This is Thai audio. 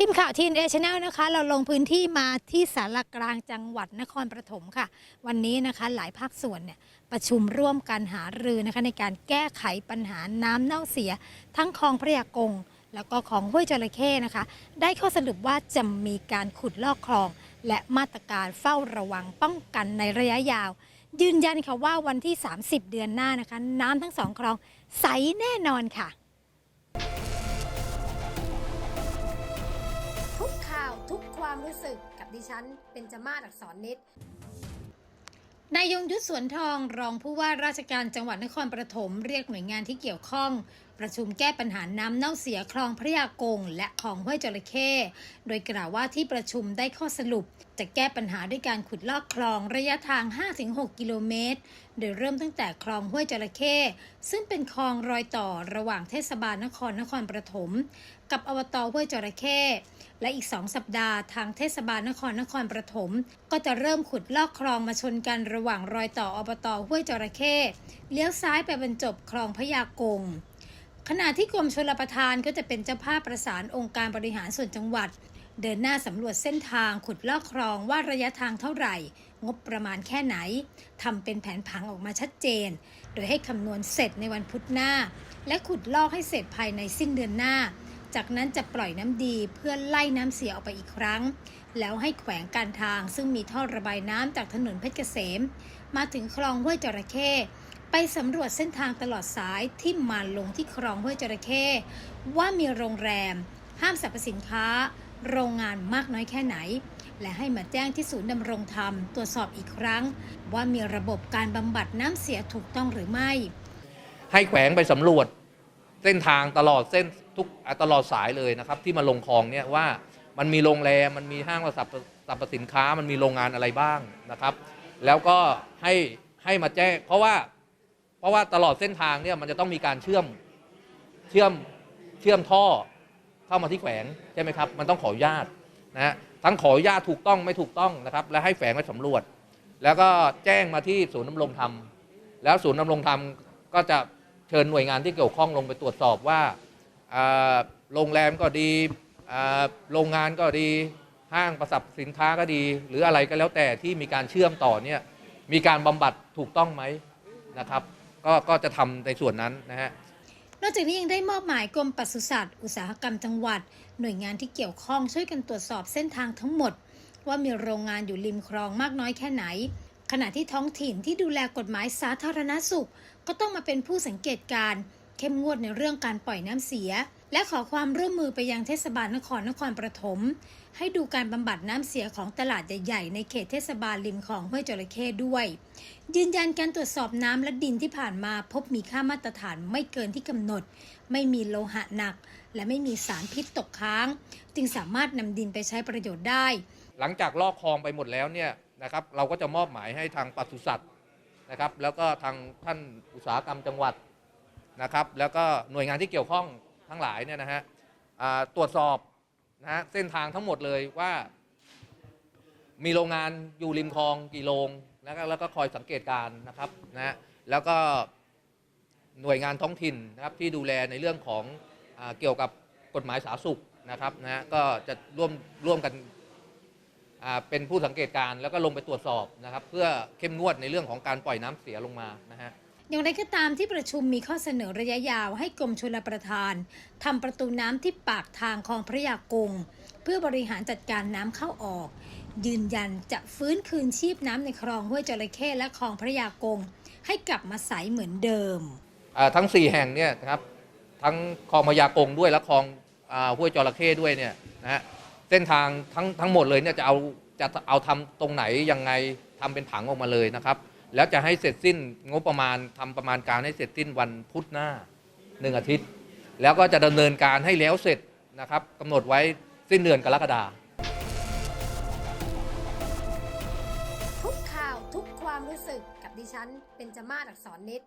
ทีมข่าวทีนเอชแนลนะคะ เราลงพื้นที่มาที่สารกลางจังหวัดนครปฐมค่ะ วันนี้นะคะหลายภาคส่วนเนี่ยประชุมร่วมกันหารือนะคะ ในการแก้ไขปัญหาน้ำเน่าเสีย ทั้งคลองพระยากง แล้วก็ของห้วยจระเข้นะคะ ได้ข้อสรุปว่าจะมีการขุดลอกคลอง และมาตรการเฝ้าระวังป้องกันในระยะยาว ยืนยันค่ะว่าวันที่ 30 เดือนหน้านะคะ น้ำทั้งสองคลองใสแน่นอนค่ะ ทุกความรู้สึกกับดิฉันเป็นจมาศอักษรนิดนายยงยุทธสวนทองรองผู้ว่าราชการจังหวัดนครปฐมเรียกหน่วยงานที่เกี่ยวข้อง ประชุมแก้ปัญหาน้ำเน่าเสียคลองพระยากง และคลองห้วยจระเข้ โดยกล่าวว่าที่ประชุมได้ข้อสรุป จะแก้ปัญหาด้วยการขุดลอกคลองระยะทาง 5-6 กิโลเมตร โดยเริ่มตั้งแต่คลองห้วยจระเข้ ซึ่งเป็นคลองรอยต่อระหว่างเทศบาลนครนครปฐมกับอบตห้วยจระเข้และอีก2สัปดาห์ทางเทศบาลนครนครปฐมก็จะเริ่มขุดลอกคลองมาชนกันระหว่างรอยต่ออบตห้วยจระเข้เลี้ยวซ้ายไปบรรจบคลองพระยากง ขณะที่กรมชลประทานก็จะเป็นเจ้าภาพประสานองค์การบริหารส่วนจังหวัด เดินหน้าสำรวจเส้นทางขุดลอกคลองว่าระยะทางเท่าไหร่ งบประมาณแค่ไหนทำเป็นแผนผังออกมาชัดเจน โดยให้คำนวณเสร็จในวันพุธหน้า และขุดลอกให้เสร็จภายในสิ้นเดือนหน้า จากนั้นจะปล่อยน้ำดีเพื่อไล่น้ำเสียออกไปอีกครั้ง แล้วให้แขวงการทางซึ่งมีท่อระบายน้ำจากถนนเพชรเกษม มาถึงคลองห้วยจระเข้ ไปสำรวจเส้นทางตลอดสายที่มาลงที่คลองห้วยจระเข้ว่ามีโรงแรม ห้ามสรรพสินค้า โรงงานมากน้อยแค่ไหน และให้มาแจ้งที่ศูนย์ดำรงธรรมตรวจสอบอีกครั้ง ว่ามีระบบการบำบัดน้ำเสียถูกต้องหรือไม่ ให้แขวงไปสำรวจเส้นทางตลอดเส้นทุกตลอดสายเลยนะครับ ที่มาลงคลองเนี่ยว่ามันมีโรงแรมมันมีห้างสรรพสรรพสินค้ามันมีโรงงานอะไรบ้างนะครับ แล้วก็ให้ให้มาแจ้ง เพราะว่า เพราะว่าตลอดเส้นทางเนี่ยมันจะต้องมีการเชื่อมเชื่อมเชื่อมท่อเข้ามาที่แขวงใช่ไหมครับ มันต้องขออนุญาตนะฮะทั้งขออนุญาตถูกต้องไม่ถูกต้องนะครับ และให้แฝงไปสำรวจ แล้วก็แจ้งมาที่ศูนย์ดำรงธรรม แล้วศูนย์ดำรงธรรมก็จะเชิญหน่วยงานที่เกี่ยวข้องลงไปตรวจสอบว่าโรงแรมก็ดีโรงงานก็ดีห้างประสับสินค้าก็ดี หรืออะไรก็แล้วแต่ที่มีการเชื่อมต่อเนี่ยมีการบำบัดถูกต้องไหมนะครับ ก็ก็จะทำในส่วนนั้นนะฮะนอกจากนี้ยังได้มอบหมายกรมปศุสัตว์ อุตสาหกรรมจังหวัด หน่วยงานที่เกี่ยวข้องช่วยกันตรวจสอบเส้นทางทั้งหมด ว่ามีโรงงานอยู่ริมคลองมากน้อยแค่ไหน ขณะที่ท้องถิ่นที่ดูแลกฎหมายสาธารณสุข ก็ต้องมาเป็นผู้สังเกตการณ์เข้มงวดในเรื่องการปล่อยน้ำเสีย และขอความร่วมมือไปยังเทศบาลนครนครปฐมให้ดูการบำบัดน้ำเสียของตลาดใหญ่ๆ ในเขตเทศบาลริมคลองห้วยจระเข้ด้วย ยืนยันการตรวจสอบน้ำและดินที่ผ่านมาพบมีค่ามาตรฐานไม่เกินที่กำหนด ไม่มีโลหะหนัก และไม่มีสารพิษตกค้าง จึงสามารถนำดินไปใช้ประโยชน์ได้ หลังจากลอกคลองไปหมดแล้วเนี่ยนะครับเราก็จะมอบหมายให้ทางปศุสัตว์นะครับ แล้วก็ทางท่านอุตสาหกรรมจังหวัดนะครับ แล้วก็หน่วยงานที่เกี่ยวข้อง ทั้งหลายเนี่ยนะฮะตรวจสอบนะฮะเส้นทางทั้งหมดเลยว่า มีโรงงานอยู่ริมคลองกี่โรงแล้วก็แล้วก็คอยสังเกตการนะครับนะฮะแล้วก็หน่วยงานท้องถิ่นนะครับที่ดูแลในเรื่องของอเกี่ยวกับกฎหมายสาธารณสุขนะครับนะฮะก็จะร่วมร่วมกันเป็นผู้สังเกตการแล้วก็ลงไปตรวจสอบนะครับ เพื่อเข้มงวดในเรื่องของการปล่อยน้ำเสียลงมานะฮะ อย่างไรก็ตามที่ประชุมมีข้อเสนอระยะยาวให้กรมชลประทานทำประตูน้ำที่ปากทางคลองพระยากง เพื่อบริหารจัดการน้ำเข้าออก ยืนยันจะฟื้นคืนชีพน้ำในคลองห้วยจระเข้และคลองพระยากง ให้กลับมาใสเหมือนเดิม ทั้ง 4 แห่งเนี่ยนะครับทั้งคลองมายากงด้วยและคลองอห้วยจระเข้ด้วยเนี่ยนะฮะเส้นทางทั้งทั้งหมดเลยเนี่ยจะเอาจะเอาทำตรงไหนยังไงทำเป็นผังออกมาเลยนะครับ แล้วจะให้เสร็จสิ้นงบประมาณทำประมาณการให้เสร็จสิ้นวันพุธหน้าหนึ่งอาทิตย์ แล้วก็จะดำเนินการให้แล้วเสร็จนะครับกำหนดไว้สิ้นเดือนกรกฎาทุกข่าวทุกความรู้สึกกับดิฉันเป็นจมาศอักษรนิด